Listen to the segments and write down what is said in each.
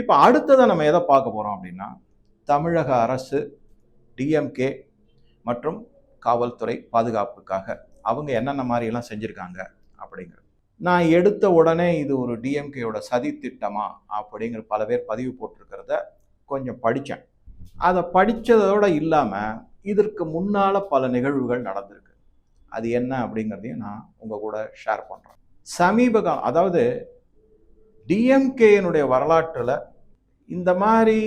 இப்போ அடுத்ததை நம்ம எதை பார்க்க போகிறோம் அப்படின்னா தமிழக அரசு டிஎம்கே மற்றும் காவல்துறை பாதுகாப்புக்காக அவங்க என்னென்ன மாதிரியெல்லாம் செஞ்சுருக்காங்க அப்படிங்கிறது. நான் எடுத்த உடனே இது ஒரு டிஎம்கேயோட சதி திட்டமா அப்படிங்கிற பல பேர் பதிவு போட்டிருக்கிறத கொஞ்சம் படித்தேன் அதை படித்ததோட இல்லாமல் இதற்கு முன்னால் பல நிகழ்வுகள் நடந்திருக்கு. அது என்ன அப்படிங்கிறதையும் நான் உங்கள் கூட ஷேர் பண்ணுறேன் சமீப காலம் அதாவது டிஎம்கேயினுடைய வரலாற்றில் இந்த மாதிரி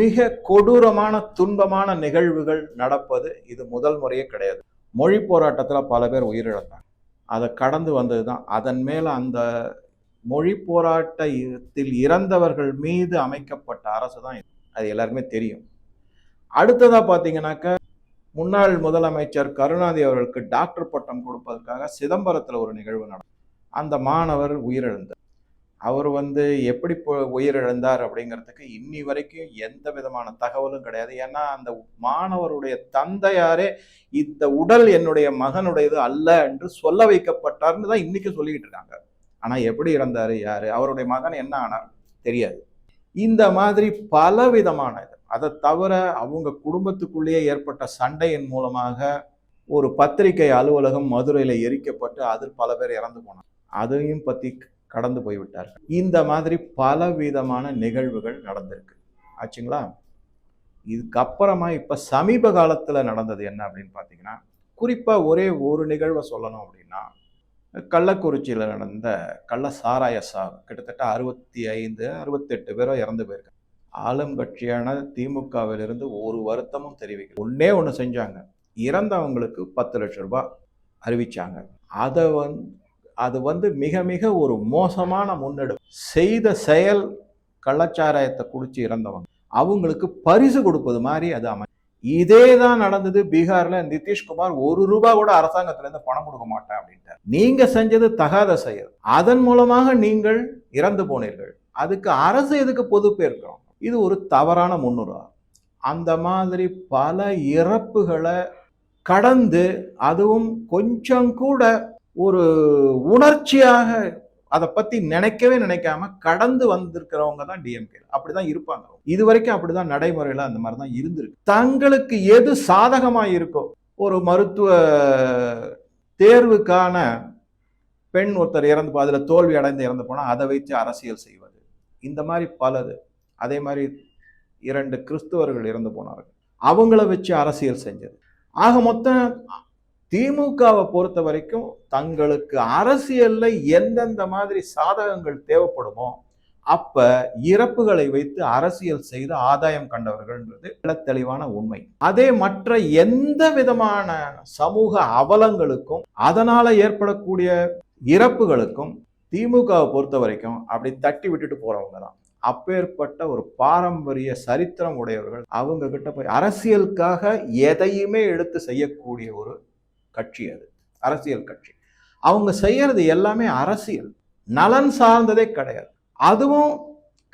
மிக கொடூரமான துன்பமான நிகழ்வுகள் நடப்பது இது முதல் முறையே கிடையாது. மொழி போராட்டத்தில் பல பேர் உயிரிழந்தாங்க. அதை கடந்து வந்தது தான் அதன் மேலே அந்த மொழி போராட்டத்தில் இறந்தவர்கள் மீது அமைக்கப்பட்ட அரசு தான் அது எல்லாருக்குமே தெரியும். அடுத்ததாக பார்த்தீங்கன்னாக்க முன்னாள் முதலமைச்சர் கருணாநிதி அவர்களுக்கு டாக்டர் பட்டம் கொடுப்பதற்காக சிதம்பரத்தில் ஒரு நிகழ்வு நடக்கும் அந்த மாணவர் உயிரிழந்தார். அவர் வந்து எப்படி உயிரிழந்தார் அப்படிங்கிறதுக்கு இன்னி வரைக்கும் எந்த விதமான தகவலும் கிடையாது. ஏன்னா அந்த மாணவருடைய தந்தையாரே இந்த உடல் என்னுடைய மகனுடையது அல்ல என்று சொல்ல வைக்கப்பட்டார்னு தான் இன்னைக்கு சொல்லிக்கிட்டு இருக்காங்க. ஆனால் எப்படி இறந்தார் யார் அவருடைய மகன் என்ன ஆனார் தெரியாது. இந்த மாதிரி பல விதமான இது. அதை தவிர அவங்க குடும்பத்துக்குள்ளேயே ஏற்பட்ட சண்டையின் மூலமாக ஒரு பத்திரிகை அலுவலகம் மதுரையில் எரிக்கப்பட்டு அதில் பல பேர் இறந்து போனாங்க. அதையும் பற்றி கடந்து போய்விட்டார்கள். இந்த மாதிரி பல விதமான நிகழ்வுகள் நடந்திருக்கு. ஆச்சுங்களா? இதுக்கப்புறமா இப்போ சமீப காலத்தில் நடந்தது என்ன அப்படின்னு பார்த்தீங்கன்னா குறிப்பாக ஒரே ஒரு நிகழ்வை சொல்லணும் அப்படின்னா கள்ளக்குறிச்சியில் நடந்த கள்ள சாராய சாவு. கிட்டத்தட்ட அறுபத்தி ஐந்து அறுபத்தெட்டு பேரோ இறந்து போயிருக்காங்க. ஆளும் கட்சியான திமுகவிலிருந்து ஒரு வருத்தமும் தெரிவிக்கல. ஒன்றே ஒன்று செஞ்சாங்க. இறந்தவங்களுக்கு பத்து லட்ச ரூபாய் அறிவிச்சாங்க. அதை வந்து அது வந்து மிக மிக ஒரு மோசமான முன்னெடுப்பு. செய்த செயல் கள்ளச்சாராயத்தை குடிச்சு இறந்தவங்க. அவங்களுக்கு பரிசு கொடுப்பது மாதிரி அது அமை. இதே தான் நடந்தது பீகார்ல. நிதிஷ்குமார் ஒரு ரூபாய் கூட அரசாங்கத்துல இருந்து பணம் கொடுக்க மாட்டேன் அப்படின்ட்டு நீங்க செஞ்சது தகாத செயல். அதன் மூலமாக நீங்கள் இறந்து போனீர்கள். அதுக்கு அரசு எதுக்கு பொதுப்பேற்கிறோம் இது ஒரு தவறான முன்னுரா அந்த மாதிரி பல இறப்புகளை கடந்து அதுவும் கொஞ்சம் கூட ஒரு உணர்ச்சியாக அதை பத்தி நினைக்கவே நினைக்காம கடந்து வந்திருக்கிறவங்க தான் டிஎம்கே அப்படிதான் இருப்பாங்க. இது வரைக்கும் அப்படிதான் நடைமுறையில அந்த மாதிரி தான் இருந்திருக்கு. தங்களுக்கு எது சாதகமா இருக்கோ ஒரு மருத்துவ தேர்வுக்கான பெண் ஒருத்தர் இறந்து அதில் தோல்வி அடைந்து இறந்து போனால் அதை வைத்து அரசியல் செய்வது. இந்த மாதிரி பலது. அதே மாதிரி இரண்டு கிறிஸ்துவர்கள் இறந்து போனார்கள். அவங்கள வச்சு அரசியல் செஞ்சது. ஆக மொத்தம் திமுகவை பொறுத்த வரைக்கும் தங்களுக்கு அரசியல்ல எந்தெந்த மாதிரி சாதகங்கள் தேவைப்படுமோ அப்ப இறப்புகளை வைத்து அரசியல் செய்து ஆதாயம் கண்டவர்கள்ன்றது தெளிவான உண்மை. அதே மற்ற எந்த விதமான சமூக அவலங்களுக்கும் அதனால ஏற்படக்கூடிய இறப்புகளுக்கும் திமுகவை பொறுத்த வரைக்கும் அப்படி தட்டி விட்டுட்டு போறவங்க தான். அப்பேற்பட்ட ஒரு பாரம்பரிய சரித்திரம் உடையவர்கள் அவங்க கிட்ட போய் அரசியலுக்காக எதையுமே எடுத்து செய்யக்கூடிய ஒரு கட்சி அது அரசியல் கட்சி. அவங்க செய்யறது எல்லாமே அரசியல். நலன் சார்ந்ததே கிடையாது. அதுவும்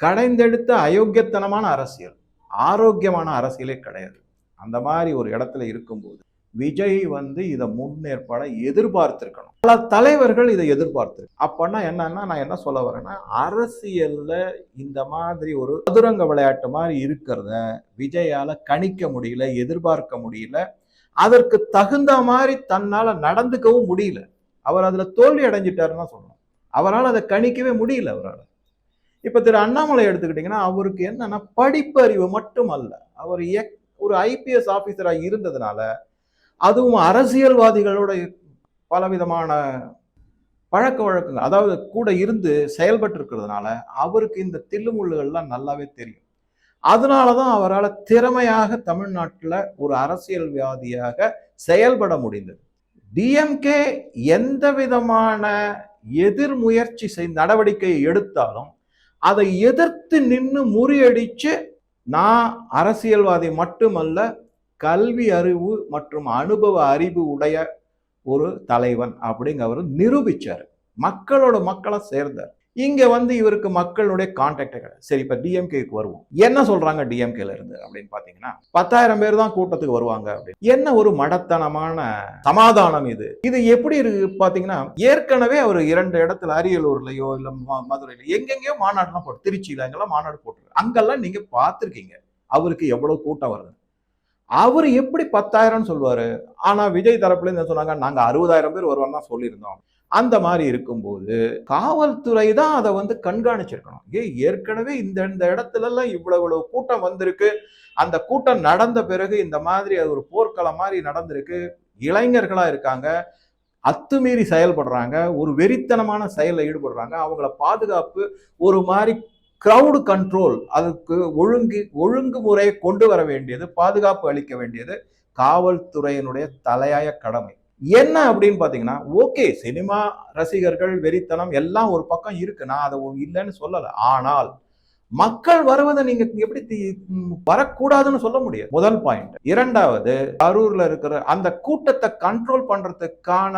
கடைந்தெடுத்த அயோக்கியத்தனமான அரசியல். ஆரோக்கியமான அரசியலே கிடையாது. அந்த மாதிரி ஒரு இடத்துல இருக்கும்போது விஜய் வந்து இதை முன்னேற்பாட எதிர்பார்த்திருக்கணும். பல தலைவர்கள் இதை எதிர்பார்த்து அப்பன்னா என்னன்னா நான் என்ன சொல்ல வரேன்னா அரசியல்ல இந்த மாதிரி ஒரு சதுரங்க விளையாட்டு மாதிரி இருக்கிறத விஜயால கணிக்க முடியல எதிர்பார்க்க முடியல. அதற்கு தகுந்த மாதிரி தன்னால் நடந்துக்கவும் முடியல. அவர் அதில் தோல்வி அடைஞ்சிட்டாருன்னு தான் சொல்லணும். அவரால் அதை கணிக்கவே முடியல அவரால். இப்போ திரு அண்ணாமலை எடுத்துக்கிட்டிங்கன்னா அவருக்கு என்னன்னா படிப்பறிவு மட்டும் அல்ல அவர் எக்- ஒரு ஐபிஎஸ் ஆஃபீஸராக இருந்ததுனால அதுவும் அரசியல்வாதிகளோட பலவிதமான பழக்க வழக்கங்கள் அதாவது கூட இருந்து செயல்பட்டு இருக்கிறதுனால அவருக்கு இந்த தில்லுமுள்ளுகள்லாம் நல்லாவே தெரியும். அதனால தான் அவரால் திறமையாக தமிழ்நாட்டில் ஒரு அரசியல்வாதியாக செயல்பட முடிந்தது. டிஎம்கே எந்த விதமான எதிர் முயற்சி செய் நடவடிக்கையை எடுத்தாலும் அதை எதிர்த்து நின்று முறியடித்து நான் அரசியல்வாதி மட்டுமல்ல கல்வி அறிவு மற்றும் அனுபவ அறிவு உடைய ஒரு தலைவன் அப்படிங்க அவர் நிரூபிச்சார். மக்களோட மக்களை சேர்ந்தார். இங்க வந்து இவருக்கு மக்களுடைய கான்டாக்ட் கிடையாது சரி இப்ப டிஎம்கேக்கு வருவோம். என்ன சொல்றாங்க டிஎம்கேல இருந்து அப்படின்னு பாத்தீங்கன்னா பத்தாயிரம் பேர் தான் கூட்டத்துக்கு வருவாங்க அப்படின்னு. என்ன ஒரு மடத்தனமான சமாதானம் இது? இது எப்படி இருக்கு பாத்தீங்கன்னா ஏற்கனவே அவர் இரண்டு இடத்துல அரியலூர்லயோ இல்ல ம- மதுரையில எங்கெங்கேயோ மாநாடுலாம் போட்டு திருச்சியில அங்கெல்லாம் மாநாடு போட்டு அங்கெல்லாம் நீங்க பார்த்துருக்கீங்க. அவருக்கு எவ்வளவு கூட்டம் வருது. அவர் எப்படி பத்தாயிரம்னு சொல்லுவாரு? ஆனா விஜய் தரப்புல என்ன சொன்னாங்க? நாங்க அறுபதாயிரம் பேர் வருவான்னு சொல்லியிருந்தோம். அந்த மாதிரி இருக்கும்போது காவல்துறை தான் அதை வந்து கண்காணிச்சிருக்கணும். ஏ ஏற்கனவே இந்த இந்த இடத்துலலாம் இவ்வளவு இவ்வளவு கூட்டம் வந்திருக்கு. அந்த கூட்டம் நடந்த பிறகு இந்த மாதிரி அது ஒரு போர்க்களம் மாதிரி நடந்திருக்கு. இளைஞர்களாக இருக்காங்க. அத்துமீறி செயல்படுறாங்க. ஒரு வெறித்தனமான செயலில் ஈடுபடுறாங்க. அவங்கள பாதுகாப்பு ஒரு மாதிரி க்ரௌடு கண்ட்ரோல் அதுக்கு ஒழுங்கு ஒழுங்குமுறையை கொண்டு வர வேண்டியது பாதுகாப்பு அளிக்க வேண்டியது காவல்துறையினுடைய தலையாய கடமை. என்ன அப்படின்னு பார்த்தீங்கன்னா ஓகே சினிமா ரசிகர்கள் வெறித்தனம் எல்லாம் ஒரு பக்கம் இருக்கு. நான் அதை இல்லைன்னு சொல்லலை. ஆனால் மக்கள் வருவதை நீங்க எப்படி வரக்கூடாதுன்னு சொல்ல முடியாது. முதல் பாயிண்ட் இரண்டாவது கரூர்ல இருக்கிற அந்த கூட்டத்தை கண்ட்ரோல் பண்றதுக்கான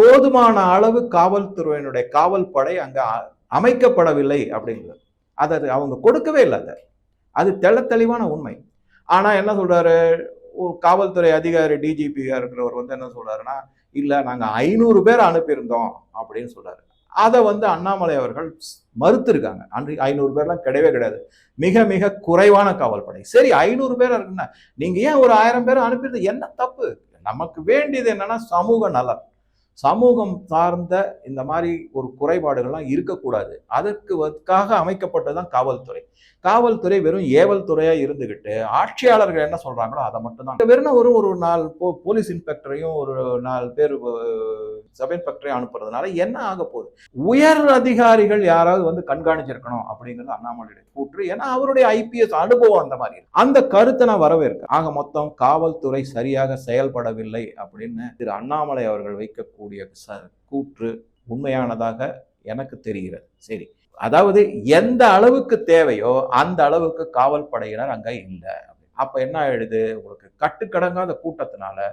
போதுமான அளவு காவல்துறையினுடைய காவல் படை அங்க அமைக்கப்படவில்லை அப்படிங்கிறது அது அது அவங்க கொடுக்கவே இல்லை அது தெள தெளிவான உண்மை. ஆனா என்ன சொல்றாரு? ஒரு காவல்துறை அதிகாரி டிஜிபியா இருக்கிறவர் வந்து என்ன சொல்றாருன்னா இல்லை நாங்கள் ஐநூறு பேர் அனுப்பியிருந்தோம் அப்படின்னு சொல்றாரு. அதை வந்து அண்ணாமலை அவர்கள் மறுத்திருக்காங்க. அன்று ஐநூறு பேர்லாம் கிடையவே கிடையாது. மிக மிக குறைவான காவல் படை சரி ஐநூறு பேர் இருக்குன்னா நீங்கள் ஏன் ஒரு ஆயிரம் பேர் அனுப்பிடுறது என்ன தப்பு? நமக்கு வேண்டியது என்னன்னா சமூக நலன். சமூகம் சார்ந்த இந்த மாதிரி ஒரு குறைபாடுகள்லாம் இருக்கக்கூடாது. அதற்கு அதற்குக்காக அமைக்கப்பட்டதுதான் காவல்துறை. காவல்துறை வெறும் ஏவல் துறையா இருந்துகிட்டு ஆட்சியாளர்கள் என்ன சொல்றாங்களோ அதை மட்டும்தான். வெறும் ஒரு ஒரு நாலு போ- போலீஸ் இன்ஸ்பெக்டரையும் ஒரு நாலு பேர் சப் இன்ஸ்பெக்டரையும் அனுப்புறதுனால என்ன ஆக போகுது? உயர் அதிகாரிகள் யாராவது வந்து கண்காணிச்சிருக்கணும் அப்படிங்கிறது அண்ணாமலையுடைய கூற்று. ஏன்னா அவருடைய ஐபிஎஸ் அனுபவம் அந்த மாதிரி அந்த கருத்தை நான் வரவேற்கிறேன். ஆக மொத்தம் காவல்துறை சரியாக செயல்படவில்லை அப்படின்னு திரு அண்ணாமலை அவர்கள் வைக்கக்கூடிய ச- கூற்று உண்மையானதாக எனக்கு தெரிகிறது. சரி. அதாவது எந்த அளவுக்கு தேவையோ அந்த அளவுக்கு காவல் படையினர் அங்கே இல்லை. அப்போ என்ன ஆயிடுது? உங்களுக்கு கட்டுக்கடங்காத கூட்டத்தினால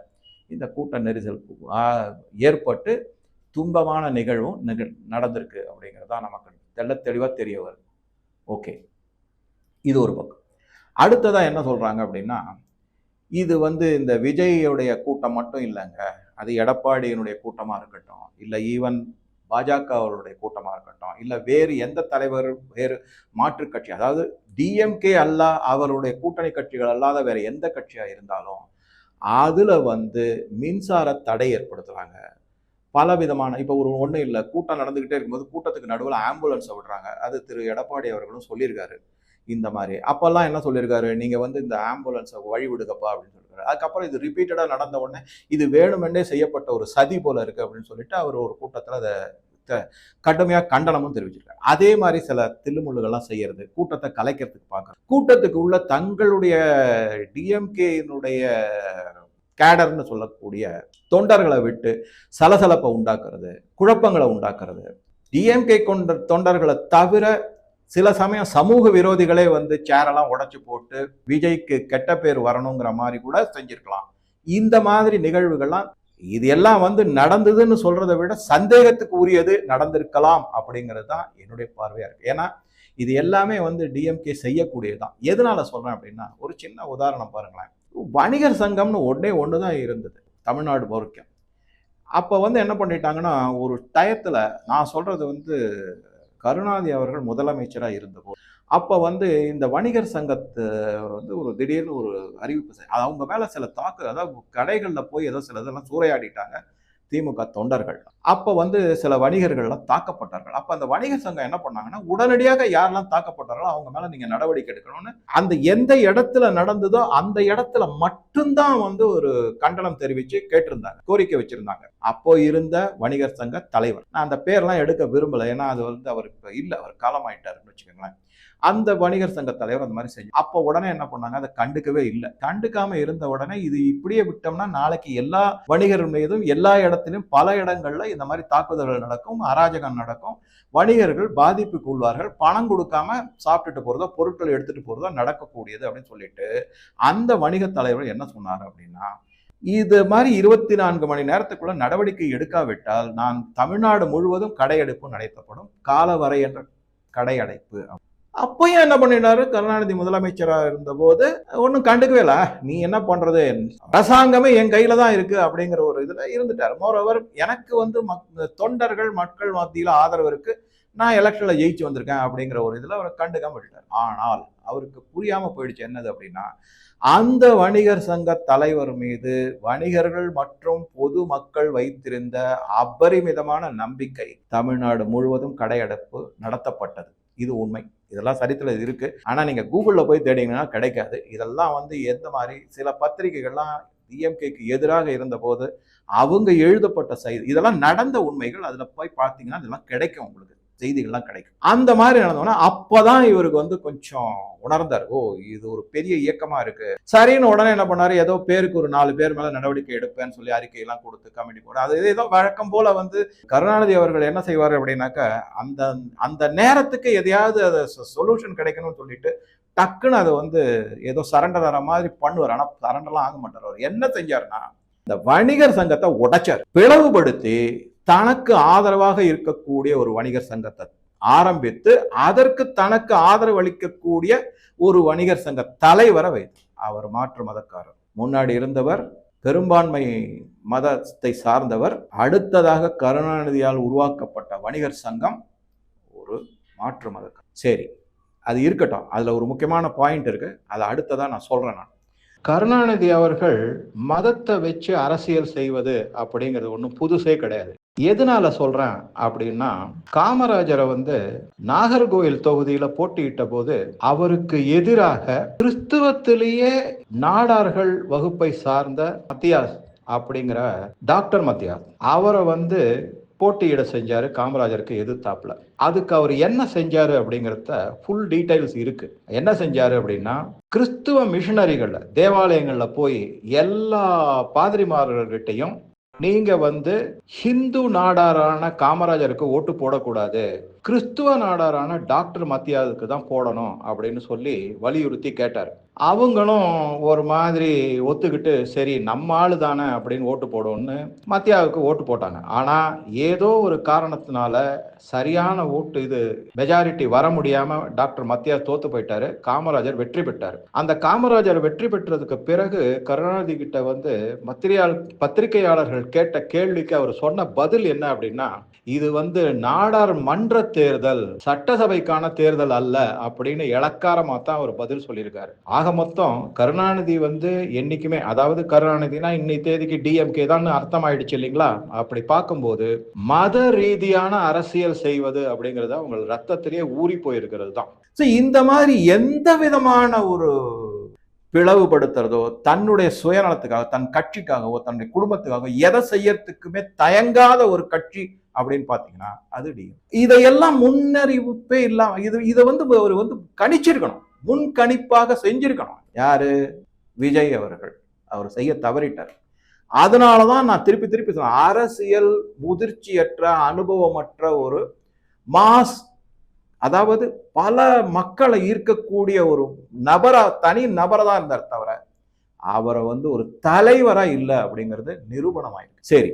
இந்த கூட்ட நெரிசல் ஏற்பட்டு துன்பமான நிகழ்வும் நிகழ் நடந்திருக்கு அப்படிங்கிறது தான் நமக்கு தெல்ல தெளிவாக தெரிய வருது. ஓகே. இது ஒரு பக்கம். அடுத்ததாக என்ன சொல்கிறாங்க அப்படின்னா இது வந்து இந்த விஜய்யுடைய கூட்டம் மட்டும் இல்லைங்க. அது எடப்பாடியினுடைய கூட்டமாக இருக்கட்டும் இல்லை ஈவன் பாஜக அவருடைய கூட்டமாக இருக்கட்டும் இல்லை வேறு எந்த தலைவர் வேறு மாற்று கட்சி அதாவது டிஎம்கே அல்ல அவருடைய கூட்டணி கட்சிகள் அல்லாத வேறு எந்த கட்சியாக இருந்தாலும் அதில் வந்து மின்சார தடை ஏற்படுத்துகிறாங்க பல விதமான இப்போ ஒரு ஒன்றும் இல்லை கூட்டம் நடந்துக்கிட்டே இருக்கும்போது கூட்டத்துக்கு நடுவில் ஆம்புலன்ஸை விடுறாங்க. அது திரு எடப்பாடி அவர்களும் சொல்லியிருக்காரு. இந்த மாதிரி. அப்போல்லாம் என்ன சொல்லியிருக்காரு? நீங்கள் வந்து இந்த ஆம்புலன்ஸை வழி விடுங்கப்பா அப்படின்னு சொல்லியிருக்காரு அதுக்கப்புறம் இது ரிப்பீட்டடா நடந்த உடனே இது வேணுமென்றே செய்யப்பட்ட ஒரு சதி போல இருக்கு அப்படின்னு சொல்லிட்டு அவர் ஒரு கூட்டத்தில் அதை கடுமையாக கடுமையா கண்டனமும் தெரிவிச்சிருக்காரு. அதே மாதிரி சில தில்லுமுள்ளுகள்லாம் செய்யறது கூட்டத்தை கலைக்கிறதுக்கு பார்க்குறது. கூட்டத்துக்கு உள்ள தங்களுடைய டிஎம்கேனுடைய கேடர்னு சொல்லக்கூடிய தொண்டர்களை விட்டு சலசலப்பை உண்டாக்குறது குழப்பங்களை உண்டாக்குறது டிஎம்கே கொண்ட தொண்டர்களை தவிர சில சமயம் சமூக விரோதிகளே வந்து சேரெல்லாம் உடச்சி போட்டு விஜய்க்கு கெட்ட பேர் வரணுங்கிற மாதிரி கூட செஞ்சிருக்கலாம். இந்த மாதிரி நிகழ்வுகள்லாம் இது எல்லாம் வந்து நடந்ததுன்னு சொல்றதை விட சந்தேகத்துக்கு உரியது நடந்திருக்கலாம் அப்படிங்கிறது தான் என்னுடைய பார்வையா இருக்கு. ஏன்னா இது எல்லாமே வந்து டிஎம்கே செய்யக்கூடியதுதான். எதனால சொல்றேன் அப்படின்னா ஒரு சின்ன உதாரணம் பாருங்களேன். வணிகர் சங்கம்னு ஒன்னே ஒன்று தான் இருந்தது தமிழ்நாடு வரைக்கும் அப்போ வந்து என்ன பண்ணிட்டாங்கன்னா ஒரு டயத்தில் நான் சொல்றது வந்து கருணாநிதி அவர்கள் முதலமைச்சராக இருந்தபோது அப்போ வந்து இந்த வணிகர் சங்கத்து வந்து ஒரு திடீர்னு ஒரு அறிவிப்பு அது அவங்க மேலே சில தாக்கு அதாவது கடைகளில் போய் ஏதோ சில இதெல்லாம் சூறையாடிட்டாங்க. திமுக தொண்டர்கள். அப்போ வந்து சில வணிகர்கள்லாம் தாக்கப்பட்டார்கள். அப்போ அந்த வணிகர் சங்கம் என்ன பண்ணாங்கன்னா உடனடியாக யாரெல்லாம் தாக்கப்பட்டார்களோ அவங்க மேலே நீங்கள் நடவடிக்கை எடுக்கணும்னு அந்த எந்த இடத்துல நடந்ததோ அந்த இடத்துல மட்டும்தான் வந்து ஒரு கண்டனம் தெரிவித்து கேட்டிருந்தாங்க கோரிக்கை வச்சிருந்தாங்க. அப்போ இருந்த வணிகர் சங்க தலைவர். நான் அந்த பேர்லாம் எடுக்க விரும்பலை. ஏன்னா அது வந்து அவர் இப்போ இல்லை. அவர் காலமாயிட்டாருன்னு வச்சுக்கோங்களேன். அந்த வணிகர் சங்க தலைவர் அந்த மாதிரி செஞ்சு அப்போ உடனே என்ன பண்ணாங்க? அதை கண்டுக்கவே இல்லை. கண்டுக்காம இருந்த உடனே இது இப்படியே விட்டோம்னா நாளைக்கு எல்லா வணிகர் மீதும் எல்லா இடத்திலும் பல இடங்கள்ல இந்த மாதிரி தாக்குதல்கள் நடக்கும் அராஜகம் நடக்கும். வணிகர்கள் பாதிப்புக்கு உள்ளார்கள் பணம் கொடுக்காம சாப்பிட்டுட்டு போறதோ பொருட்கள் எடுத்துட்டு போறதோ நடக்கக்கூடியது அப்படின்னு சொல்லிட்டு அந்த வணிக தலைவர் என்ன சொன்னார் அப்படின்னா இது மாதிரி இருபத்தி நான்கு மணி நேரத்துக்குள்ள நடவடிக்கை எடுக்காவிட்டால் நான் தமிழ்நாடு முழுவதும் கடையடைப்பு நடத்தப்படும் காலவரை என்ற கடையடைப்பு. அப்பயும் என்ன பண்ணினாரு கருணாநிதி முதலமைச்சராக இருந்தபோது ஒன்றும் கண்டுக்கவே இல்லை. நீ என்ன பண்ணுறது அரசாங்கமே என் கையில் தான் இருக்குது அப்படிங்கிற ஒரு இதில் இருந்துட்டார். மோரோவர் எனக்கு வந்து மக்- தொண்டர்கள் மக்கள் மத்தியில் ஆதரவு இருக்குது நான் எலெக்ஷனில் ஜெயிச்சு வந்திருக்கேன் அப்படிங்கிற ஒரு இதில் அவரை கண்டுக்காம விட்டுட்டார். ஆனால் அவருக்கு புரியாமல் போயிடுச்சு. என்னது அப்படின்னா அந்த வணிகர் சங்க தலைவர் மீது வணிகர்கள் மற்றும் பொது மக்கள் வைத்திருந்த அபரிமிதமான நம்பிக்கை தமிழ்நாடு முழுவதும் கடையடைப்பு நடத்தப்பட்டது. இது உண்மை. இதெல்லாம் சரித்திரம் இருக்கு. ஆனா நீங்க கூகுள்ல போய் தேடிங்கன்னா கிடைக்காது. இதெல்லாம் வந்து எந்த மாதிரி சில பத்திரிகைகள்லாம் டிஎம்கேக்கு எதிராக இருந்தபோது அவங்க எழுதப்பட்ட செய்தி இதெல்லாம் நடந்த உண்மைகள் அதில் போய் பார்த்தீங்கன்னா இதெல்லாம் கிடைக்கும் உங்களுக்கு. செய்திகள்லாம் கிடைக்கும். அந்த மாதிரி நடந்தோன்னா அப்பதான் இவருக்கு வந்து கொஞ்சம் உணர்ந்தார். ஓ இது ஒரு பெரிய இயக்கமா இருக்கு. சரின்னு உடனே என்ன பண்ணாரு? ஏதோ பேருக்கு ஒரு நாலு பேர் மேல நடவடிக்கை எடுப்பேன்னு சொல்லி அறிக்கையெல்லாம் கொடுத்து கமிட்டி போட அது ஏதோ வழக்கம் போல வந்து கருணாநிதி அவர்கள் என்ன செய்வார் அப்படின்னாக்க அந்த அந்த நேரத்துக்கு எதையாவது அதை சொல்யூஷன் கிடைக்கணும்னு சொல்லிட்டு டக்குன்னு அதை வந்து ஏதோ சரண்டர் ஆகிற மாதிரி பண்ணுவார். ஆனா சரண்டர்லாம் ஆக மாட்டார். அவர் என்ன செஞ்சாருன்னா இந்த வணிகர் சங்கத்தை உடைச்சார். பிளவுபடுத்தி தனக்கு ஆதரவாக இருக்கக்கூடிய ஒரு வணிகர் சங்கத்தை ஆரம்பித்து அதற்கு தனக்கு ஆதரவு அளிக்கக்கூடிய ஒரு வணிகர் சங்க தலைவரை வைத்து அவர் மாற்று மதக்காரர். முன்னாடி இருந்தவர் பெரும்பான்மை மதத்தை சார்ந்தவர் அடுத்ததாக கருணாநிதியால் உருவாக்கப்பட்ட வணிகர் சங்கம் ஒரு மாற்று மதக்காரர். சரி அது இருக்கட்டும். அதுல ஒரு முக்கியமான பாயிண்ட் இருக்கு. அதை அடுத்ததான் நான் சொல்றேன் நான். கருணாநிதி அவர்கள் மதத்தை வச்சு அரசியல் செய்வது அப்படிங்கிறது ஒன்றும் புதுசே கிடையாது. எதனால சொல்றேன் அப்படின்னா காமராஜரை வந்து நாகர்கோயில் தொகுதியில போட்டியிட்ட போது அவருக்கு எதிராக கிறிஸ்துவத்திலேயே நாடார்கள் வகுப்பை சார்ந்த மத்தியாஸ் அப்படிங்கிற டாக்டர் மத்தியாஸ் அவரை வந்து போட்டியிட செஞ்சாரு காமராஜருக்கு எதிர்த்தாப்புல. அதுக்கு அவர் என்ன செஞ்சாரு அப்படிங்கிறத ஃபுல் டீடைல்ஸ் இருக்கு. என்ன செஞ்சாரு அப்படின்னா கிறிஸ்துவ மிஷினரிகள்ல தேவாலயங்கள்ல போய் எல்லா பாதிரிமார்கள்கிட்டையும் நீங்க வந்து ஹிந்து நாடாரான காமராஜருக்கு ஓட்டு போடக்கூடாது. கிறிஸ்துவ நாடாரான டாக்டர் மத்தியாவுக்கு தான் போடணும் அப்படின்னு சொல்லி வலியுறுத்தி கேட்டார். அவங்களும் ஒரு மாதிரி ஒத்துக்கிட்டு சரி நம்ம ஆளு தானே அப்படின்னு ஓட்டு போடுவோம்னு மத்தியாவுக்கு ஓட்டு போட்டாங்க. ஆனா ஏதோ ஒரு காரணத்தினால சரியான ஓட்டு இது மெஜாரிட்டி வர முடியாம டாக்டர் மத்தியா தோத்து போயிட்டாரு. காமராஜர் வெற்றி பெற்றார். அந்த காமராஜர் வெற்றி பெற்றதுக்கு பிறகு கருணாநிதி கிட்ட வந்து பத்திரிகையாளர்கள் கேட்ட கேள்விக்கு அவர் சொன்ன பதில் என்ன அப்படின்னா இது வந்து நாடார் மன்ற தேர்தல் சட்டசபைக்கான தேர்தல் அல்ல அப்படின்னு இலக்காரமா தான் அவர் பதில் சொல்லியிருக்காரு. ஆக மொத்தம் கருணாநிதி வந்து என்னைக்குமே அதாவது கருணாநிதினா இன்னை தேதிக்கு டிஎம்கே தான் அர்த்தம் ஆயிடுச்சு இல்லைங்களா? அப்படி பார்க்கும்போது மத ரீதியான அரசியல் செய்வது அப்படிங்கிறது அவங்க ரத்தத்திலேயே ஊறி போயிருக்கிறது தான். ஸோ இந்த மாதிரி எந்த விதமான ஒரு பிளவுபடுத்துறதோ தன்னுடைய சுயநலத்துக்காக தன் கட்சிக்காகவோ தன்னுடைய குடும்பத்துக்காகவோ எதை செய்யறதுக்குமே தயங்காத ஒரு கட்சி அப்படின்னு பார்த்தீங்கன்னா அது டிஎம் இதையெல்லாம் முன்னறிவிப்பே இல்லாம இது இதை வந்து அவர் வந்து கணிச்சிருக்கணும். முன்கணிப்பாக செஞ்சிருக்கணும். யாரு? விஜய் அவர்கள். அவர் செய்ய தவறிட்டார். அதனால தான் நான் திருப்பி திருப்பி சொன்னேன். அரசியல் முதிர்ச்சியற்ற அனுபவமற்ற ஒரு மாஸ் அதாவது பல மக்களை ஈர்க்கக்கூடிய ஒரு நபரா தனி நபரை தான் இருந்தார் தவிர அவரை வந்து ஒரு தலைவராக இல்லை அப்படிங்கிறது நிரூபணமாயிருக்கு. சரி.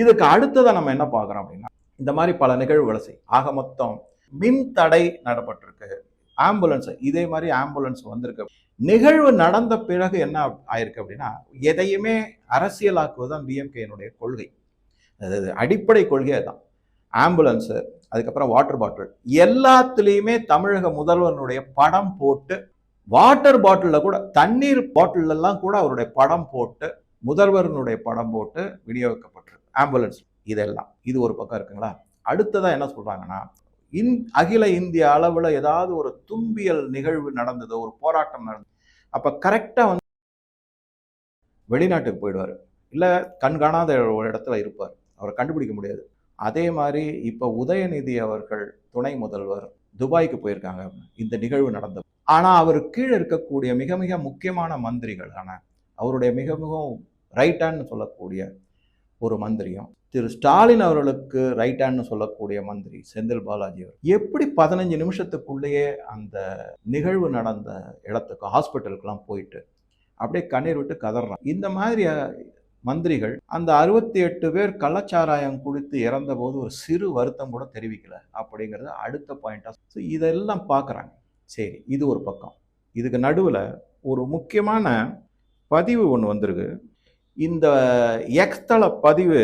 இதுக்கு அடுத்ததை நம்ம என்ன பார்க்குறோம் அப்படின்னா இந்த மாதிரி பல நிகழ்வுகளை செய். ஆக மொத்தம் மின் தடை நடப்பட்டிருக்கு. ஆம்புலன்ஸ் இதே மாதிரி ஆம்புலன்ஸ் வந்திருக்கு. நிகழ்வு நடந்த பிறகு என்ன ஆயிருக்கு அப்படின்னா எதையுமே அரசியலாக்குவது தான் டிஎம்கேனுடைய கொள்கை. அதாவது அடிப்படை கொள்கையே தான் ஆம்புலன்ஸு அதுக்கப்புறம் வாட்டர் பாட்டில். எல்லாத்துலேயுமே தமிழக முதல்வனுடைய படம் போட்டு வாட்டர் பாட்டிலில் கூட தண்ணீர் பாட்டிலெல்லாம் கூட அவருடைய படம் போட்டு முதல்வரனுடைய படம் போட்டு விநியோகிக்கப்பட்டிருக்கு. ஆம்புலன்ஸ் இதெல்லாம். இது ஒரு பக்கம் இருக்குங்களா? அடுத்ததாக என்ன சொல்றாங்கன்னா இன் அகில இந்திய அளவில் ஏதாவது ஒரு தும்பியல் நிகழ்வு நடந்தது ஒரு போராட்டம் நடந்தது அப்போ கரெக்டாக வந்து வெளிநாட்டுக்கு போயிடுவார். இல்லை கண்காணாத ஒரு இடத்துல இருப்பார். அவரை கண்டுபிடிக்க முடியாது. அதே மாதிரி இப்போ உதயநிதி அவர்கள் துணை முதல்வர் துபாய்க்கு போயிருக்காங்க. இந்த நிகழ்வு நடந்தது ஆனால் அவர் கீழே இருக்கக்கூடிய மிக மிக முக்கியமான மந்திரிகள் ஆனால் அவருடைய மிக மிகவும் ரைட் ஹேண்ட்னு சொல்லக்கூடிய ஒரு மந்திரியும். திரு ஸ்டாலின் அவர்களுக்கு ரைட் ஹேண்ட்னு சொல்லக்கூடிய மந்திரி செந்தில் பாலாஜி அவர். எப்படி பதினஞ்சு நிமிஷத்துக்குள்ளேயே அந்த நிகழ்வு நடந்த இடத்துக்கு ஹாஸ்பிட்டலுக்கெல்லாம் போயிட்டு அப்படியே கண்ணீர் விட்டு கதறான். இந்த மாதிரி மந்திரிகள் அந்த அறுபத்தி எட்டு பேர் கள்ளச்சாராயம் குடித்து இறந்தபோது ஒரு சிறு வருத்தம் கூட தெரிவிக்கல. அப்படிங்கிறது அடுத்த பாயிண்டாக ஸோ இதெல்லாம் பார்க்குறாங்க சரி இது ஒரு பக்கம். இதுக்கு நடுவில் ஒரு முக்கியமான பதிவு ஒன்று வந்திருக்கு. இந்த எக்ஸ்தள பதிவு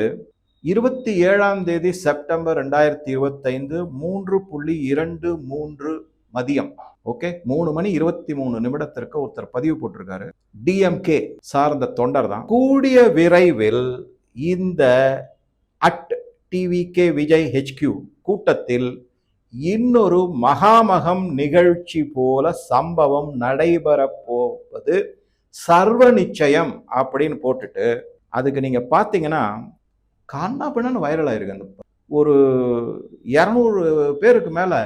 இருபத்தி ஏழாம் தேதி செப்டம்பர் ரெண்டாயிரத்தி இருபத்தைந்து மூன்று புள்ளி இரண்டு மூன்று மதியம். ஓகே மூணு மணி இருபத்தி மூணு நிமிடத்திற்கு ஒருத்தர் பதிவு போட்டிருக்காரு. டிஎம்கே சார்ந்த தொண்டர் தான். கூடிய விரைவில் இந்த அட் டிவிகே விஜய் ஹெச்கியூ கூட்டத்தில் இன்னொரு மகாமகம் நிகழ்ச்சி போல சம்பவம் நடைபெறப் போவது சர்வ நிச்சயம் அப்படின்னு போட்டுட்டு அதுக்கு நீங்கள் பார்த்தீங்கன்னா கண்ணா பின்னான்னு வைரல் ஆயிருக்கு. அந்த ஒரு இரநூறு பேருக்கு மேலே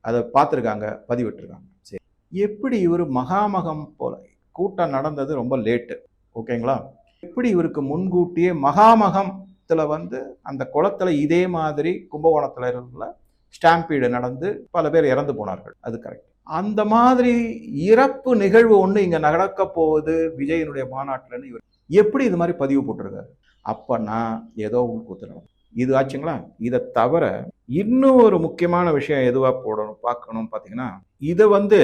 அதை பார்த்துருக்காங்க பதிவிட்டிருக்காங்க. சரி. எப்படி இவர் மகாமகம் போல கூட்டம் நடந்தது ரொம்ப லேட்டு ஓகேங்களா? எப்படி இவருக்கு முன்கூட்டியே மகாமகத்தில் வந்து அந்த குளத்துல இதே மாதிரி கும்பகோணத்தில் இருந்த ஸ்டாம்பீடு நடந்து பல பேர் இறந்து போனார்கள். அது கரெக்ட் அந்த மாதிரி இறப்பு நிகழ்வு ஒன்று இங்கே நடக்க போகுது விஜயனுடைய மாநாட்டில்னு இவர் எப்படி இது மாதிரி பதிவு போட்டிருக்காரு? அப்பன்னா ஏதோ உள்கூத்துறோம் இது ஆச்சுங்களா? இதை தவிர இன்னும் ஒரு முக்கியமான விஷயம் எதுவாக போடணும் பார்க்கணும் பார்த்தீங்கன்னா இதை வந்து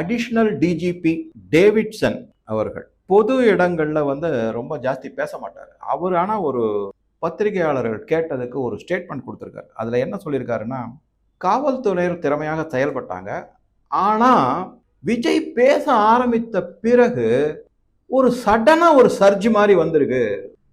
அடிஷ்னல் டிஜிபி டேவிட்சன் அவர்கள் பொது இடங்களில் வந்து ரொம்ப ஜாஸ்தி பேச மாட்டார். அவர் ஆனால் ஒரு பத்திரிகையாளர்கள் கேட்டதுக்கு ஒரு ஸ்டேட்மெண்ட் கொடுத்துருக்காரு. அதில் என்ன சொல்லியிருக்காருன்னா காவல்துறையினர் திறமையாக செயல்பட்டாங்க. ஆனால் விஜய் பேச ஆரம்பித்த பிறகு ஒரு சடனாக ஒரு சர்ஜ் மாதிரி வந்திருக்கு.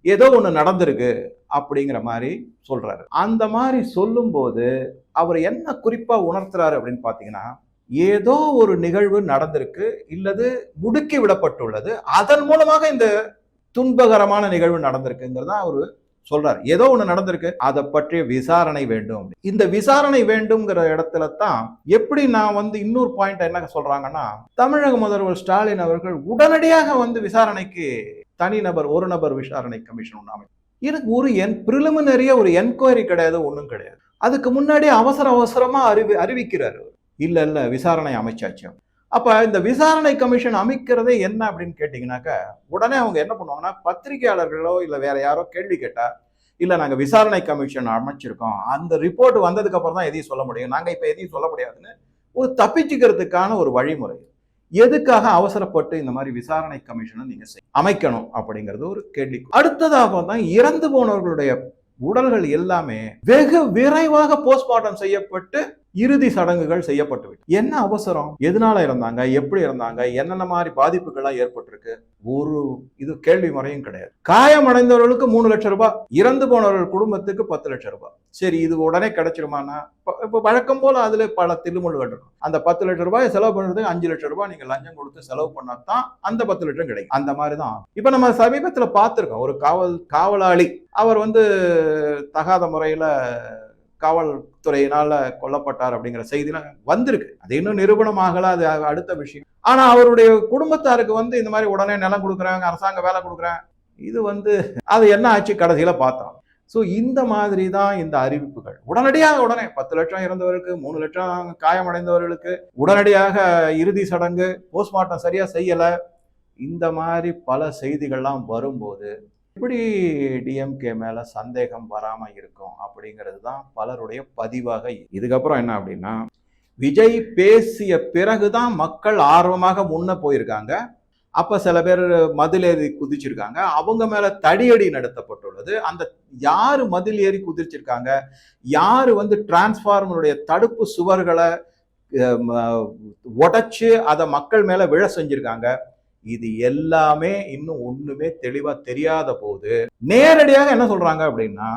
ஏதோ ஒன்று நடந்திருக்கு அப்படிங்கிற மாதிரி சொல்கிறாரு அந்த மாதிரி சொல்லும்போது அவர் என்ன குறிப்பாக உணர்த்துறாரு அப்படின்னு பார்த்தீங்கன்னா ஏதோ ஒரு நிகழ்வு நடந்திருக்கு இல்லது முடுக்கி விடப்பட்டுள்ளது அதன் மூலமாக இந்த துன்பகரமான நிகழ்வு நடந்திருக்குங்கிறதா ஒரு சொல்றாரு. ஏதோ ஒன்று நடந்திருக்கு அதை பற்றிய விசாரணை வேண்டும் இந்த விசாரணை வேண்டும்ங்கிற இடத்துல தான் எப்படி நான் வந்து இன்னொரு பாயிண்ட் என்ன சொல்றாங்கன்னா தமிழக முதல்வர் ஸ்டாலின் அவர்கள் உடனடியாக வந்து விசாரணைக்கு தனிநபர் ஒரு நபர் விசாரணை கமிஷன் ஒன்று அமை எனக்கு ஒரு என் பிரிலிமினரியா ஒரு என்கொயரி கிடையாது ஒன்றும் கிடையாது. அதுக்கு முன்னாடி அவசர அவசரமா அறிவி அறிவிக்கிறாரு இல்லை இல்லை விசாரணை அமைச்சாச்சு அப்போ இந்த விசாரணை கமிஷன் அமைக்கிறதே என்ன அப்படின்னு கேட்டிங்கனாக்கா உடனே அவங்க என்ன பண்ணுவாங்கன்னா பத்திரிகையாளர்களோ இல்லை வேற யாரோ கேள்வி கேட்டால் இல்லை நாங்கள் விசாரணை கமிஷன் அமைச்சிருக்கோம். அந்த ரிப்போர்ட் வந்ததுக்கப்புறம் தான் எதையும் சொல்ல முடியும். நாங்கள் இப்போ எதையும் சொல்ல முடியாதுன்னு ஒரு தப்பிச்சுக்கிறதுக்கான ஒரு வழிமுறை. எதுக்காக அவசரப்பட்டு இந்த மாதிரி விசாரணை கமிஷனை நீங்கள் செய்- அமைக்கணும்? அப்படிங்கிறது ஒரு கேள்வி. அடுத்ததாக தான் இறந்து போனவர்களுடைய உடல்கள் எல்லாமே வெகு விரைவாக போஸ்ட்மார்ட்டம் செய்யப்பட்டு இறுதி சடங்குகள் செய்யப்பட்டுவிட்டு என்ன அவசரம்? எதனால இறந்தாங்க? எப்படி இறந்தாங்க? என்னென்ன மாதிரி பாதிப்புகள்லாம் ஏற்பட்டிருக்கு? ஒரு இது கேள்வி முறையும் கிடையாது. காயமடைந்தவர்களுக்கு மூணு லட்சம் ரூபாய் இறந்து போனவர்கள் குடும்பத்துக்கு பத்து லட்சம் ரூபாய் சரி இது உடனே கிடைச்சிருமானா இப்போ வழக்கம் போல அதுல பல தில்லுமுள்ளுகள் இருக்கும். அந்த பத்து லட்சம் ரூபாய் செலவு பண்றதுக்கு அஞ்சு லட்சம் ரூபாய் நீங்க லஞ்சம் கொடுத்து செலவு பண்ணா தான் அந்த பத்து லட்சம் கிடைக்கும். அந்த மாதிரி தான் இப்போ இப்ப நம்ம சமீபத்துல பார்த்துருக்கோம். ஒரு காவல் காவலாளி அவர் வந்து தகாத முறையில காவல்துறையினால கொல்லப்பட்டார் அப்படிங்கிற செய்திலாம் வந்திருக்கு. அது இன்னும் நிரூபணம் ஆகல அது அடுத்த விஷயம். ஆனா அவருடைய குடும்பத்தாருக்கு வந்து இந்த மாதிரி உடனே நிலம் கொடுக்குறாங்க அரசாங்க வேலை கொடுக்குறேன். இது வந்து அது என்ன ஆச்சு கடைசியில பார்த்தோம். ஸோ இந்த மாதிரி தான் இந்த அறிவிப்புகள். உடனடியாக உடனே பத்து லட்சம் இறந்தவருக்கு மூணு லட்சம் காயமடைந்தவர்களுக்கு உடனடியாக இறுதி சடங்கு போஸ்ட்மார்ட்டம் சரியா செய்யல. இந்த மாதிரி பல செய்திகள்லாம் வரும்போது இப்படி டிஎம்கே மேலே சந்தேகம் வராமல் இருக்கும் அப்படிங்கிறது தான் பலருடைய பதிவாக இதுக்கப்புறம் என்ன அப்படின்னா விஜய் பேசிய பிறகுதான் மக்கள் ஆர்வமாக முன்ன போயிருக்காங்க. அப்போ சில பேர் மதில் ஏறி குதிச்சிருக்காங்க. அவங்க மேலே தடியடி நடத்தப்பட்டுள்ளது. அந்த யார் மதில் ஏறி குதிச்சிருக்காங்க? யார் வந்து டிரான்ஸ்ஃபார்மருடைய தடுப்பு சுவர்களை உடைச்சு அதை மக்கள் மேலே விழ செஞ்சிருக்காங்க? இது எல்லாமே இன்னும் ஒண்ணுமே தெளிவா தெரியாத போது நேரடியாக என்ன சொல்றாங்க அப்படின்னா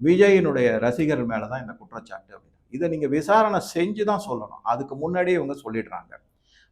விஜயினுடைய ரசிகர் மேலதான் இந்த குற்றச்சாட்டு அப்படின்னு. இதை நீங்க விசாரணை செஞ்சு தான் சொல்லணும். அதுக்கு முன்னாடியே இவங்க சொல்லிடுறாங்க.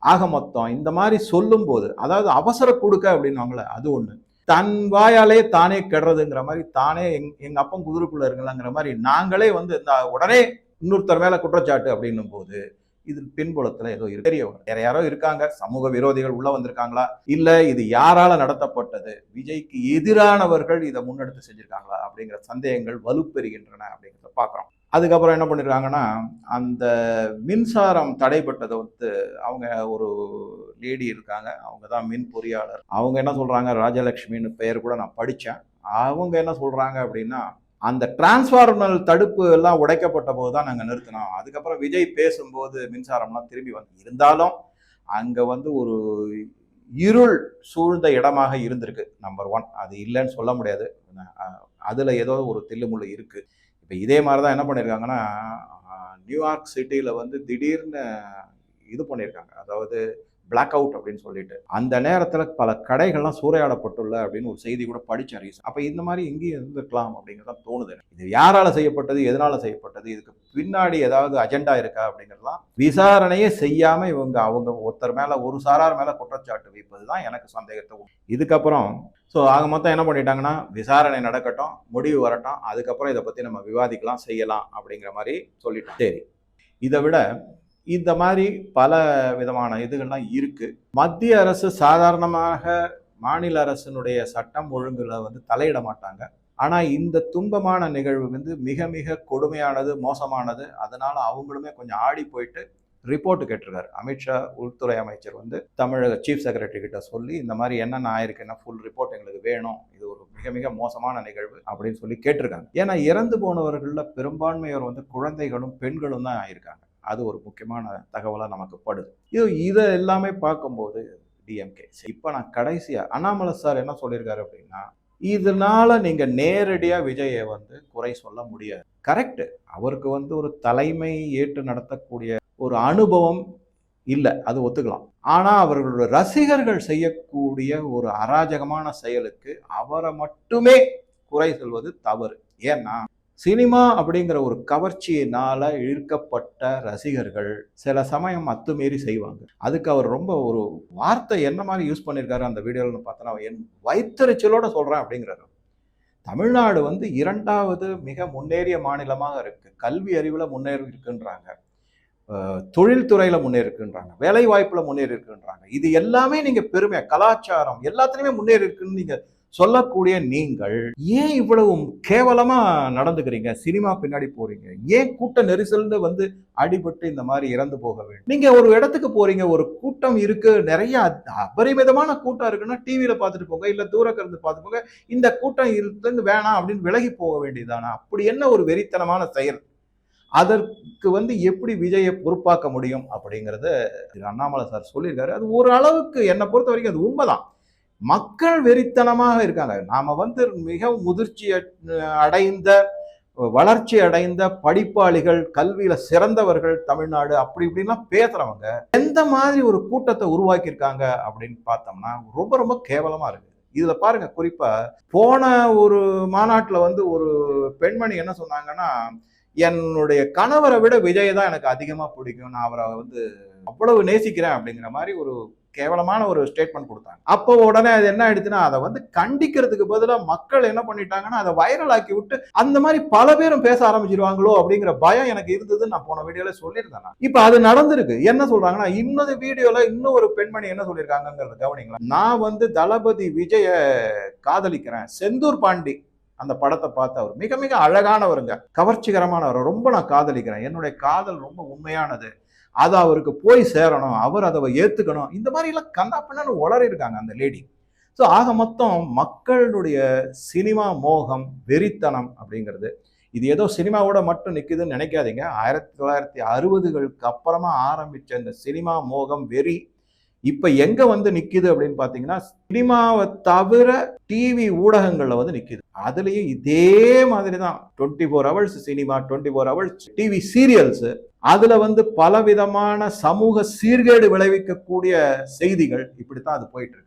ஆக மொத்தம் இந்த மாதிரி சொல்லும்போது அதாவது அவசர கொடுக்க அப்படின்னுவாங்களே அது ஒண்ணு. தன் வாயாலே தானே கெடுறதுங்கிற மாதிரி தானே எங் எங்க அப்பன் குதிரைக்குள்ள இருக்கலாங்கிற மாதிரி நாங்களே வந்து இந்த உடனே இன்னொருத்தர் மேல குற்றச்சாட்டு அப்படின்னும் போது இது பின்புலத்துல ஏதோ இருக்கு. தெரியவங்க வேற யாரோ இருக்காங்க. சமூக விரோதிகள் உள்ள வந்திருக்காங்களா? இல்ல இது யாரால நடத்தப்பட்டது? விஜய்க்கு எதிரானவர்கள் இதை முன்னெடுத்து செஞ்சிருக்காங்களா? அப்படிங்கிற சந்தேகங்கள் வலுப்பெறுகின்றன அப்படிங்கிறத பார்க்குறோம். அதுக்கப்புறம் என்ன பண்ணிருக்காங்கன்னா அந்த மின்சாரம் தடைப்பட்டதை வந்து அவங்க ஒரு லேடி இருக்காங்க. அவங்க தான் மின் பொறியாளர். அவங்க என்ன சொல்றாங்க? ராஜலட்சுமின்னு பெயர் கூட நான் படித்தேன் அவங்க என்ன சொல்றாங்க அப்படின்னா அந்த டிரான்ஸ்ஃபார்மர் தடுப்பு எல்லாம் உடைக்கப்பட்ட போது தான் நாங்கள் நிறுத்தினோம். அதுக்கப்புறம் விஜய் பேசும்போது மின்சாரம்லாம் திரும்பி வந்து இருந்தாலும் அங்கே வந்து ஒரு இருள் சூழ்ந்த இடமாக இருந்திருக்கு நம்பர் ஒன் அது இல்லைன்னு சொல்ல முடியாது. அதில் ஏதோ ஒரு தில்லுமுள்ளு இருக்குது இப்போ இதே மாதிரி தான் என்ன பண்ணியிருக்காங்கன்னா நியூயார்க் சிட்டியில் வந்து திடீர்னு இது பண்ணியிருக்காங்க அதாவது பிளாக் அவுட் அப்படின்னு சொல்லிட்டு. அந்த நேரத்தில் பல கடைகள்லாம் சூறையாடப்பட்டுள்ள அப்படின்னு ஒரு செய்தி கூட படித்தேன் ரீசன் அப்போ இந்த மாதிரி எங்கேயும் இருந்திருக்கலாம் அப்படிங்கிறதான் தோணுது இது யாரால செய்யப்பட்டது எதனால செய்யப்பட்டது இதுக்கு பின்னாடி ஏதாவது அஜெண்டா இருக்கா அப்படிங்கிறதுலாம் விசாரணையே செய்யாம இவங்க அவங்க ஒருத்தர் மேல ஒரு சாரார் மேல குற்றச்சாட்டு வைப்பது தான் எனக்கு சந்தேகத்தை இதுக்கப்புறம் ஸோ ஆக மொத்தம் என்ன பண்ணிட்டாங்கன்னா விசாரணை நடக்கட்டும் முடிவு வரட்டும் அதுக்கப்புறம் இதை பத்தி நம்ம விவாதிக்கலாம் செய்யலாம் அப்படிங்கிற மாதிரி சொல்லிட்டோம் சரி. இதை விட இந்த மாதிரி பல விதமான இதுகள்லாம் இருக்குது மத்திய அரசு சாதாரணமாக மாநில அரசினுடைய சட்டம் ஒழுங்குல வந்து தலையிட மாட்டாங்க. ஆனால் இந்த துன்பமான நிகழ்வு வந்து மிக மிக கொடுமையானது மோசமானது. அதனால் அவங்களுமே கொஞ்சம் ஆடி போயிட்டு ரிப்போர்ட் கேட்டிருக்காரு. அமித்ஷா உள்துறை அமைச்சர் வந்து தமிழக சீஃப் செக்ரட்டரி கிட்ட சொல்லி இந்த மாதிரி என்னென்ன ஆயிருக்குன்னா ஃபுல் ரிப்போர்ட் எங்களுக்கு வேணும் இது ஒரு மிக மிக மோசமான நிகழ்வு அப்படின்னு சொல்லி கேட்டிருக்காங்க. ஏன்னா இறந்து போனவர்களில் பெரும்பான்மையோர் வந்து குழந்தைகளும் பெண்களும் தான் ஆயிருக்காங்க. அது ஒரு முக்கியமான தகவலாக நமக்கு படுது. இது இதை எல்லாமே பார்க்கும்போது டிஎம்கே இப்போ நான் கடைசியாக அண்ணாமலை சார் என்ன சொல்லியிருக்காரு அப்படின்னா இதனால நீங்க நேரடியா விஜயை வந்து குறை சொல்ல முடியாது. கரெக்ட் அவருக்கு வந்து ஒரு தலைமை ஏற்று நடத்தக்கூடிய ஒரு அனுபவம் இல்லை அது ஒத்துக்கலாம். ஆனால் அவர்களுடைய ரசிகர்கள் செய்யக்கூடிய ஒரு அராஜகமான செயலுக்கு அவரை மட்டுமே குறை சொல்வது தவறு. ஏன்னா சினிமா அப்படிங்கிற ஒரு கவர்ச்சியினால இழுக்கப்பட்ட ரசிகர்கள் சில சமயம் அத்துமீறி செய்வாங்க. அதுக்கு அவர் ரொம்ப ஒரு வார்த்தை என்ன மாதிரி யூஸ் பண்ணியிருக்காரு அந்த வீடியோவில் பார்த்தோன்னா என் வயிற்றுச்சலோட சொல்கிறேன் அப்படிங்கிறாரு தமிழ்நாடு வந்து இரண்டாவது மிக முன்னேறிய மாநிலமாக இருக்குது கல்வி அறிவில் முன்னேறி இருக்குன்றாங்க. தொழில்துறையில் முன்னேறி இருக்குன்றாங்க வேலை முன்னேறி இருக்குன்றாங்க இது எல்லாமே நீங்கள் பெருமை கலாச்சாரம் எல்லாத்துலேயுமே முன்னேறி இருக்குன்னு நீங்கள் சொல்லக்கூடிய நீங்கள் ஏன் இவ்வளவு கேவலமா நடந்துக்கிறீங்க? சினிமா பின்னாடி போறீங்க. ஏன் கூட்ட நெரிசல்னு வந்து அடிபட்டு இந்த மாதிரி இறந்து போக வேண்டும்? நீங்க ஒரு இடத்துக்கு போறீங்க ஒரு கூட்டம் இருக்கு நிறைய அபரிமிதமான கூட்டம் இருக்குன்னா டிவியில பார்த்துட்டு போங்க இல்ல தூரக்க இருந்து பார்த்து போங்க இந்த கூட்டம் இருந்து வேணாம் அப்படின்னு விலகி போக வேண்டியதானா அப்படி என்ன ஒரு வெறித்தனமான செயல்? அதற்கு வந்து எப்படி விஜயை பொறுப்பாக்க முடியும் அப்படிங்கறத திரு அண்ணாமலை சார் சொல்லியிருக்காரு. அது ஒரு அளவுக்கு என்னை பொறுத்த வரைக்கும் அது உண்மைதான். மக்கள் வெறித்தனமாக இருக்காங்க. நாம வந்து மிக முதிர்ச்சி அடைந்த வளர்ச்சி அடைந்த படிப்பாளிகள் கல்வியில சிறந்தவர்கள் தமிழ்நாடு அப்படி இப்படின்லாம் பேசுறவங்க எந்த மாதிரி ஒரு கூட்டத்தை உருவாக்கியிருக்காங்க அப்படின்னு பார்த்தோம்னா ரொம்ப ரொம்ப கேவலமா இருக்கு. இதுல பாருங்க குறிப்பா போன ஒரு மாநாட்டுல வந்து ஒரு பெண்மணி என்ன சொன்னாங்கன்னா என்னுடைய கணவரை விட விஜய் தான் எனக்கு அதிகமா பிடிக்கும். நான் அவரை வந்து அவ்வளவு நேசிக்கிறேன் அப்படிங்கிற மாதிரி ஒரு கேவலமான ஒரு ஸ்டேட்மெண்ட் கொடுத்தாங்க. அப்போ உடனே அது என்ன ஆயிடுச்சுன்னா அதை வந்து கண்டிக்கிறதுக்கு பதிலாக மக்கள் என்ன பண்ணிட்டாங்கன்னா அதை வைரல் ஆக்கி விட்டு அந்த மாதிரி பல பேரும் பேச ஆரம்பிச்சிருவாங்களோ அப்படிங்கிற பயம் எனக்கு இருந்ததுன்னு நான் போன வீடியோல சொல்லியிருந்தேன் இப்போ அது நடந்திருக்கு. என்ன சொல்றாங்கன்னா இன்னொரு வீடியோல இன்னும் ஒரு பெண்மணி என்ன சொல்லியிருக்காங்கிறத கவனிங்களா? நான் வந்து தளபதி விஜய காதலிக்கிறேன். செந்தூர் பாண்டி அந்த படத்தை பார்த்து அவர் மிக மிக அழகானவருங்க. கவர்ச்சிகரமானவர். ரொம்ப நான் காதலிக்கிறேன். என்னுடைய காதல் ரொம்ப உண்மையானது. அது அவருக்கு போய் சேரணும் அவர் அதை ஏற்றுக்கணும் இந்த மாதிரி எல்லாம் கந்தா உளறி இருக்காங்க அந்த லேடி ஸோ ஆக மொத்தம் மக்களுடைய சினிமா மோகம் வெறித்தனம் அப்படிங்கிறது இது ஏதோ சினிமாவோட மட்டும் நிற்குதுன்னு நினைக்காதீங்க. ஆயிரத்தி தொள்ளாயிரத்தி அறுபதுகளுக்கு அப்புறமா ஆரம்பித்த இந்த சினிமா மோகம் வெறி இப்போ எங்க வந்து நிற்கிது அப்படின்னு பார்த்தீங்கன்னா சினிமாவை தவிர டிவி ஊடகங்களில் வந்து நிற்கிது அதுலயும் இதே மாதிரி தான் twenty four hours cinema twenty four hours TV serials அதில் வந்து பலவிதமான சமூக சீர்கேடு விளைவிக்கக்கூடிய செய்திகள் இப்படி தான் அது போயிட்டு இருக்கு.